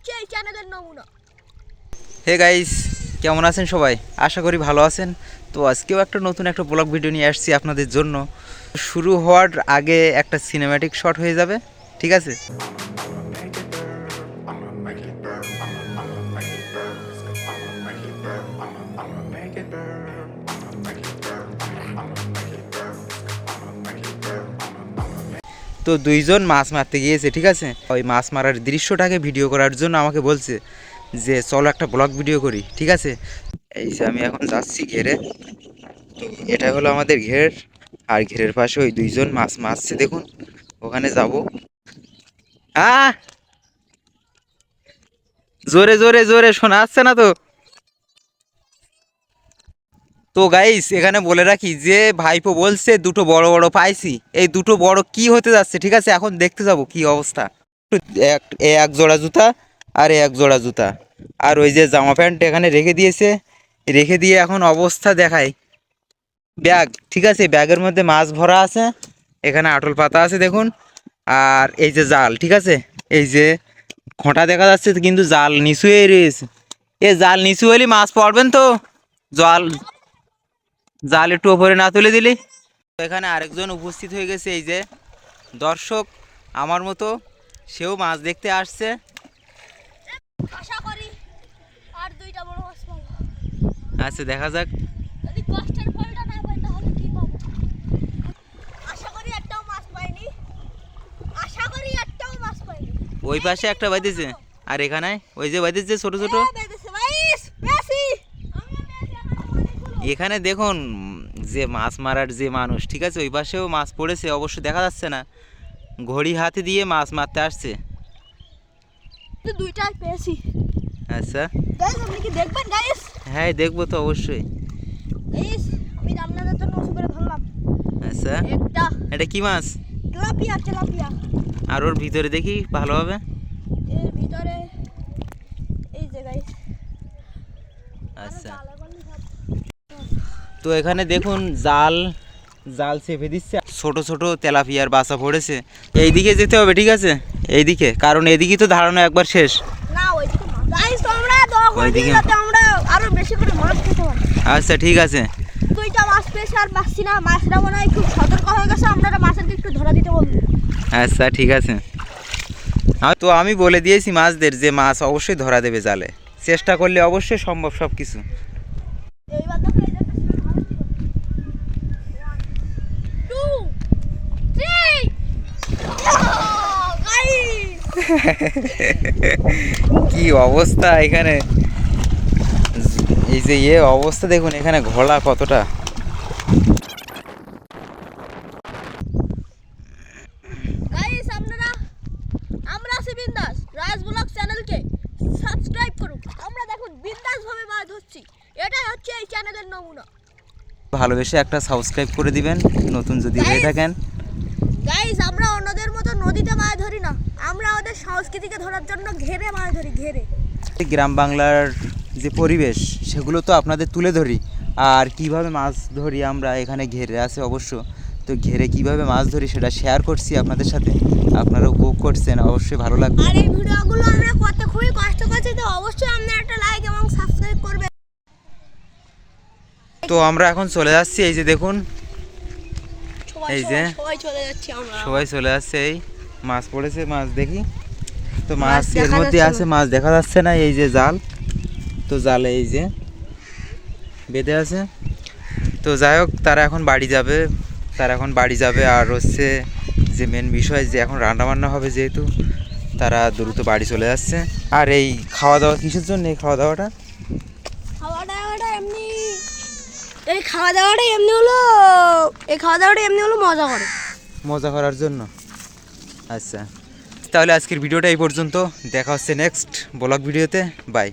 হচ্ছে এই চ্যানেলের নমুনা। হে গাইস, কেমন আছেন সবাই? আশা করি ভালো আছেন। তো আজকেও একটা নতুন একটা ব্লগ ভিডিও নিয়ে আসছি আপনাদের জন্য। শুরু হওয়ার আগে একটা সিনেম্যাটিক শট হয়ে যাবে, ঠিক আছে? তো দুইজন মাছ মারতে গিয়েছে, ঠিক আছে? ওই মাছ মারার দৃশ্যটাকে ভিডিও করার জন্য আমাকে বলছে যে, চলো একটা ব্লগ ভিডিও করি ঠিক আছে? এই যে আমি এখন যাচ্ছি ঘেরে। তো এটা হলো আমাদের ঘের। আর ঘেরের পাশে ওই দুইজন মাছ মারছে, দেখুন। ওখানে যাব। আহ! জোরে জোরে জোরে, শোনা যাচ্ছে না তো? তো গাইস এখানে বলে রাখি যে ভাইপো বলছে, দুটো বড় বড় পাইছি। এই দুটো বড় কি হতে যাচ্ছে, ঠিক আছে? এখন দেখতে যাব কি অবস্থা। এক এক জোড়া জুতা আর এক জোড়া জুতা। আর ওই যে জামা প্যান্ট এখানে রেখে দিয়েছে। রেখে দিয়ে এখন অবস্থা দেখায় ব্যাগ, ঠিক আছে? ব্যাগের মধ্যে মাছ ভরা আছে। এখানে আটল পাতা আছে, দেখুন। আর এই যে জাল, ঠিক আছে? এই যে খোঁটা দেখা যাচ্ছে, কিন্তু জাল নিচু হয়ে রয়েছে। এ জাল নিচু হলে মাছ পড়বেন তো? জল জাল একটু ওপরে না তুলে দিলি? তো এখানে আরেকজন উপস্থিত হয়ে গেছে এই যে। দর্শক আমার মতো সেও মাছ দেখতে আসছে। আশা করি আর দুইটা বড় মাছ পাবো। আচ্ছা দেখা যাক। যদি কষ্টের ফলটা না পাই তাহলে কি পাবো? আশা করি একটাও মাছ পাইনি। আশা করি একটাও মাছ পাইনি। ওই পাশে একটা বাঁধেছে আর এখানে? ওই যে বাঁধেছে ছোট ছোট? এখানে দেখুন যে মাছ মারার যে মানুষ ঠিক আছে? ওই পাশেও মাছ পড়েছে অবশ্য দেখা যাচ্ছে না। ঘড়ি হাতে দিয়ে মাছ মারতে আসছে। তো দুইটাই পেয়েছি। আচ্ছা। আপনি কি দেখবেন গাইস? হ্যাঁ দেখব তো অবশ্যই। গাইস আমি রান্নার জন্য উঁচু করে ধরলাম আচ্ছা। একটা এটা কি মাছ? তেলাপিয়া তেলাপিয়া আর ওর ভিতরে দেখি ভালোভাবে এর ভিতরে এই যে গাইস। আচ্ছা। তো এখানে দেখুন জাল জাল চেপে দিচ্ছে। ছোট ছোট তেলাপিয়ার বাসা পড়েছে। এইদিকে যেতে হবে ঠিক আছে? এইদিকে কারণ এদিকে তো ধারণা একবার শেষ। আচ্ছা ঠিক আছে। দুইটা মাছ আর পাচ্ছি মনে হয় খুব সতর্ক হয়ে গেছে। আপনারা মাছেরকে একটু ধরা দিতে বলুন আচ্ছা ঠিক আছে। তো আমি বলে দিয়েছি মাছদের যে মাছ অবশ্যই ধরা দেবে জালে। চেষ্টা করলে অবশ্যই সম্ভব সব কিছু এইবার দেখো এই দেখো ভালো ছিল টু থ্রি গাইস কি অবস্থা এখানে? এই যে ইয়ে অবস্থা দেখুন এখানে ঘোলা কতটা। গাইস আপনারা আমরা আছি বিন্দাস রাজ ব্লগ চ্যানেলকে সাবস্ক্রাইব করুন। আমরা দেখুন বিন্দাস ভাবে মাছ ধরছি। এটাই হচ্ছে এই চ্যানেলের নমুনা। ভালোবেসে একটা সাবস্ক্রাইব করে দিবেন নতুন যদি হয়ে থাকেন। গাইস মতো নদীতে মাছ ধরি না। আমরা ওদের সংস্কৃতিকে ধরার জন্য ঘেরে মাছ ধরি ঘেরে। গ্রাম বাংলার যে পরিবেশ সেগুলো তো আপনাদের তুলে ধরি। আর কীভাবে মাছ ধরি আমরা এখানে ঘেরে আছে অবশ্য। তো ঘেরে কীভাবে মাছ ধরি সেটা শেয়ার করছি আপনাদের সাথে। আপনারা উপভোগ করছেন অবশ্যই ভালো লাগবে। আর এই ভিডিওগুলো আমরা করতে খুবই কষ্ট করছি তো অবশ্যই আপনারা একটা লাইক এবং সাবস্ক্রাইব করবেন। তো আমরা এখন চলে যাচ্ছি এই যে দেখুন এই যে। সবাই- চলে যাচ্ছি এই মাছ পড়েছে মাছ দেখি। তো মাছ এর মধ্যে আছে মাছ দেখা যাচ্ছে না এই যে জাল। তো জালে এই যে বেঁধে আছে। তো যাই হোক তারা এখন বাড়ি যাবে। তারা এখন বাড়ি যাবে আর হচ্ছে যে মেন বিষয় যে এখন রান্না বান্না হবে যেহেতু তারা দ্রুত বাড়ি চলে যাচ্ছে। আর এই খাওয়া দাওয়া কিসের জন্য এই খাওয়া দাওয়াটা? খাওয়া দাওয়াটা এমনি এই খাওয়া দাওয়াটা এমনি হলো, এই খাওয়া দাওয়াটা এমনি হলো মজা করে। মজা করার জন্য। আচ্ছা। তাহলে আজকের ভিডিওটা এই পর্যন্ত। দেখা হচ্ছে নেক্সট ব্লগ ভিডিওতে। বাই